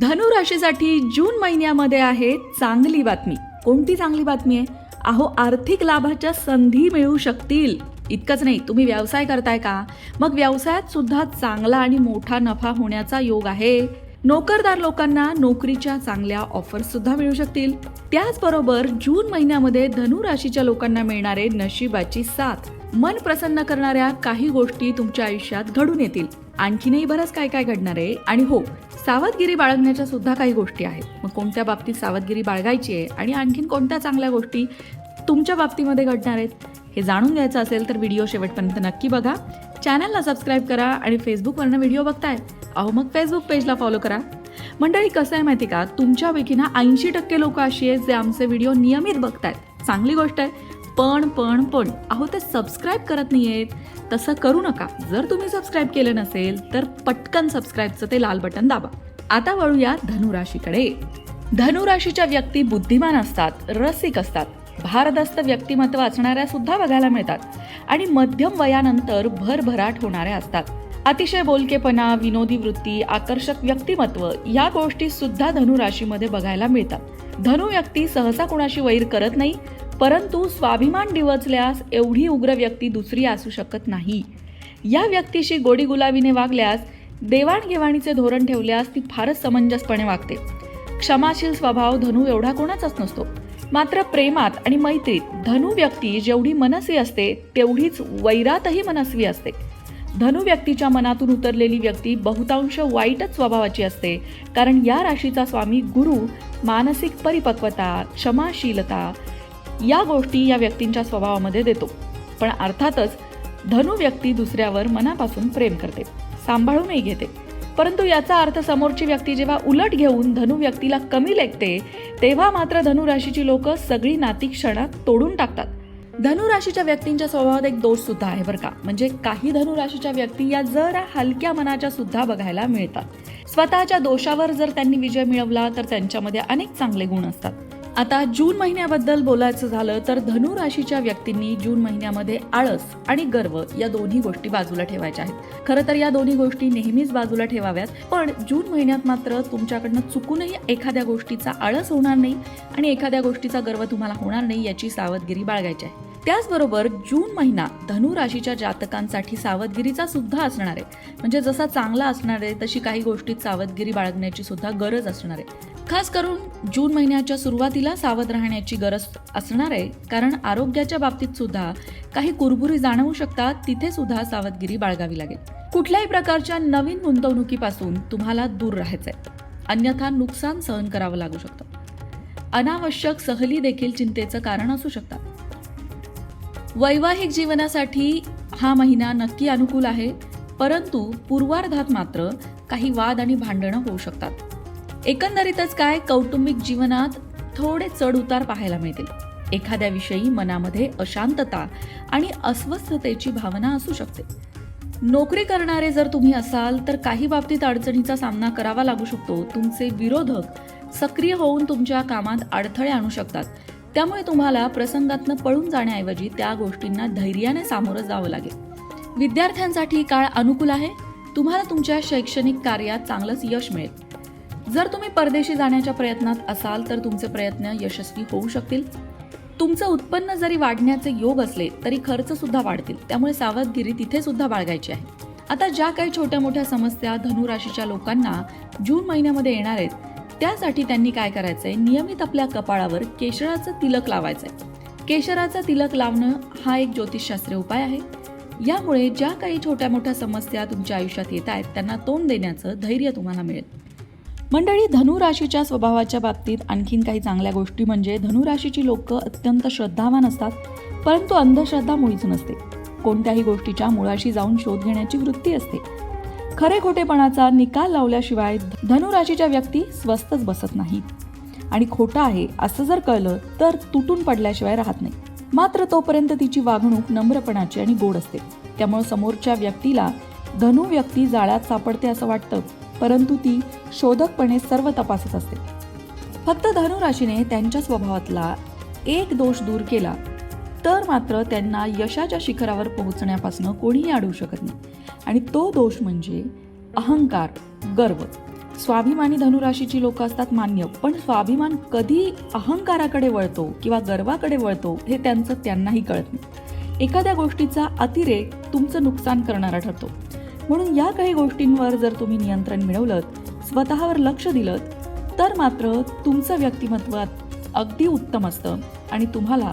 धनु राशीसाठी जून महिन्यामध्ये आहे चांगली बातमी. कोणती चांगली बातमी आहे? अहो आर्थिक लाभाच्या संधी मिळू शकतील. इतकंच नाही तुम्ही व्यवसाय करताय का? मग व्यवसायात सुद्धा चांगला आणि मोठा नफा होण्याचा योग आहे. नोकरदार लोकांना नोकरीच्या चांगल्या ऑफर्स सुद्धा मिळू शकतील. त्याचबरोबर जून महिन्यामध्ये धनु राशीच्या लोकांना मिळणारे नशिबाची साथ. मन प्रसन्न करणाऱ्या काही गोष्टी तुमच्या आयुष्यात घडून येतील. आणखीनही बरंच काय काय घडणार आहे? आणि हो सावधगिरी बाळगण्याच्या सुद्धा काही गोष्टी आहेत. मग कोणत्या बाबतीत सावधगिरी बाळगायची आहे आणि आणखीन कोणत्या चांगल्या गोष्टी तुमच्या बाबतीमध्ये घडणार आहेत हे जाणून घ्यायचं असेल तर व्हिडिओ शेवटपर्यंत नक्की बघा. चॅनलला सबस्क्राईब करा आणि फेसबुकवरनं व्हिडिओ बघताय. अहो मग फेसबुक पेजला फॉलो करा. मंडळी कसं आहे माहिती का? तुमच्यापैकी ना ऐंशी टक्के लोक अशी आहेत जे आमचे व्हिडिओ नियमित बघतायत. चांगली गोष्ट आहे. पण पण पण अहो ते सबस्क्राईब करत नाही आहेत तसं करू नका. जर तुम्ही सबस्क्राईब केलं नसेल तर पटकन सबस्क्राईबचं ते लाल बटन दाबा. आता वळूया धनुराशीकडे. धनुराशीच्या व्यक्ती बुद्धिमान असतात रसिक असतात. भारदस्त व्यक्तिमत्व असणाऱ्या सुद्धा बघायला मिळतात. आणि मध्यम वयानंतर भरभराट होणाऱ्या असतात. अतिशय बोलकेपणा विनोदी वृत्ती आकर्षक व्यक्तिमत्व या गोष्टी सुद्धा धनुराशीमध्ये बघायला मिळतात. धनु व्यक्ती सहसा कुणाशी वैर करत नाही परंतु स्वाभिमान डिवचल्यास एवढी उग्र व्यक्ती दुसरी असू शकत नाही. या व्यक्तीशी गोडी गुलाबीने वागल्यास देवाणघेवाणीचे धोरण ठेवल्यास ती फारच समंजसपणे वागते. क्षमाशील स्वभाव धनु एवढा कोणाचाच नसतो. मात्र प्रेमात आणि मैत्रीत धनु व्यक्ती जेवढी मनस्वी असते तेवढीच वैरातही मनस्वी असते. धनु व्यक्तीच्या मनातून उतरलेली व्यक्ती बहुतांश वाईटच स्वभावाची असते कारण या राशीचा स्वामी गुरु मानसिक परिपक्वता क्षमाशीलता या गोष्टी या व्यक्तींच्या स्वभावामध्ये देतो. पण अर्थातच धनु व्यक्ती दुसऱ्यावर मनापासून प्रेम करते सांभाळूनही घेते. परंतु याचा अर्थ समोरची व्यक्ती जेव्हा उलट घेऊन धनु व्यक्तीला कमी लेखते तेव्हा मात्र धनु राशीची लोक सगळी नाती क्षणात तोडून टाकतात. धनु राशीच्या व्यक्तींच्या स्वभावात एक दोष सुद्धा आहे बरं का. म्हणजे काही धनु राशीच्या व्यक्ती या जरा हलक्या मनाच्या सुद्धा बघायला मिळतात. स्वतःच्या दोषावर जर त्यांनी विजय मिळवला तर त्यांच्यामध्ये अनेक चांगले गुण असतात. आता जून महिन्याबद्दल बोलायचं झालं तर धनु राशीच्या व्यक्तींनी जून महिन्यामध्ये आळस आणि गर्व या दोन्ही गोष्टी बाजूला ठेवायच्या आहेत. खरं तर या दोन्ही गोष्टी नेहमीच बाजूला ठेवाव्यात पण जून महिन्यात मात्र तुमच्याकडनं चुकूनही एखाद्या गोष्टीचा आळस होणार नाही आणि एखाद्या गोष्टीचा गर्व तुम्हाला होणार नाही याची सावधगिरी बाळगायची आहे. त्याचबरोबर जून महिना धनु राशीच्या जातकांसाठी सावधगिरीचा सुद्धा असणार आहे. म्हणजे जसा चांगला असणार आहे तशी काही गोष्टीत सावधगिरी बाळगण्याची सुद्धा गरज असणार आहे. खास करून जून महिन्याच्या सुरुवातीला सावध राहण्याची गरज असणार आहे कारण आरोग्याच्या बाबतीत सुद्धा काही कुरबुरी जाणवू शकतात तिथे सुद्धा सावधगिरी बाळगावी लागेल. कुठल्याही प्रकारच्या नवीन गुंतवणुकीपासून तुम्हाला दूर राहायचंय. अन्यथा नुकसान सहन करावं लागू शकतं. अनावश्यक सहली देखील चिंतेचं कारण असू शकतात. वैवाहिक जीवनासाठी हा महिना नक्की अनुकूल आहे परंतु पूर्वार्धात मात्र काही वाद आणि भांडणं होऊ शकतात. एकंदरीतच काय कौटुंबिक जीवनात थोडे चढ उतार पाहायला मिळतील. एखाद्या विषयी मनामध्ये अशांतता आणि अस्वस्थतेची भावना असू शकते. नोकरी करणारे जर तुम्ही असाल तर काही बाबतीत अडचणीचा सामना करावा लागू शकतो. तुमचे विरोधक सक्रिय होऊन तुमच्या कामात अडथळे आणू शकतात. त्यामुळे तुम्हाला प्रसंगातनं पळून जाण्याऐवजी त्या गोष्टींना धैर्याने सामोरं जावं लागेल. विद्यार्थ्यांसाठी काळ अनुकूल आहे. तुम्हाला तुमच्या शैक्षणिक कार्यात चांगलंच यश मिळेल. जर तुम्ही परदेशी जाण्याच्या प्रयत्नात असाल तर तुमचे प्रयत्न यशस्वी होऊ शकतील. तुमचं उत्पन्न जरी वाढण्याचे योग असले तरी खर्च सुद्धा वाढतील. त्यामुळे सावधगिरी तिथे सुद्धा बाळगायची आहे. आता ज्या काही छोट्या मोठ्या समस्या धनुराशीच्या लोकांना जून महिन्यामध्ये येणार आहेत त्यासाठी त्यांनी काय करायचंय? नियमित आपल्या कपाळावर केशराचं तिलक लावायचंय. केशराचा तिलक लावणं हा एक ज्योतिषशास्त्रीय उपाय आहे. यामुळे ज्या काही छोट्या मोठ्या समस्या तुमच्या आयुष्यात येत आहेत त्यांना तोंड देण्याचं धैर्य तुम्हाला मिळेल. मंडळी धनुराशीच्या स्वभावाच्या बाबतीत आणखीन काही चांगल्या गोष्टी म्हणजे धनुराशीची लोक अत्यंत श्रद्धावान असतात परंतु अंधश्रद्धा मुळीच नसते. कोणत्याही गोष्टीच्या मुळाशी जाऊन शोध घेण्याची वृत्ती असते. खरे खोटेपणाचा निकाल लावल्याशिवाय धनुराशीच्या व्यक्ती स्वस्तच बसत नाहीत. आणि खोटं आहे असं जर कळलं तर तुटून पडल्याशिवाय राहत नाही. मात्र तोपर्यंत तिची वागणूक नम्रपणाची आणि गोड असते. त्यामुळे समोरच्या व्यक्तीला धनु व्यक्ती जाळ्यात सापडते असं वाटतं परंतु ती शोधकपणे सर्व तपासत असते. फक्त धनुराशीने त्यांच्या स्वभावातला एक दोष दूर केला तर मात्र त्यांना यशाच्या शिखरावर पोहोचण्यापासून कोणीही अडवू शकत नाही. आणि तो दोष म्हणजे अहंकार गर्व. स्वाभिमानी धनुराशीची लोक असतात मान्य पण स्वाभिमान कधी अहंकाराकडे वळतो किंवा गर्वाकडे वळतो हे त्यांचं त्यांनाही कळत नाही. एखाद्या गोष्टीचा अतिरेक तुमचं नुकसान करणारा ठरतो. म्हणून या काही गोष्टींवर जर तुम्ही नियंत्रण मिळवलं स्वतःवर लक्ष दिलं तर मात्र तुमचं व्यक्तिमत्व अगदी उत्तम असतं आणि तुम्हाला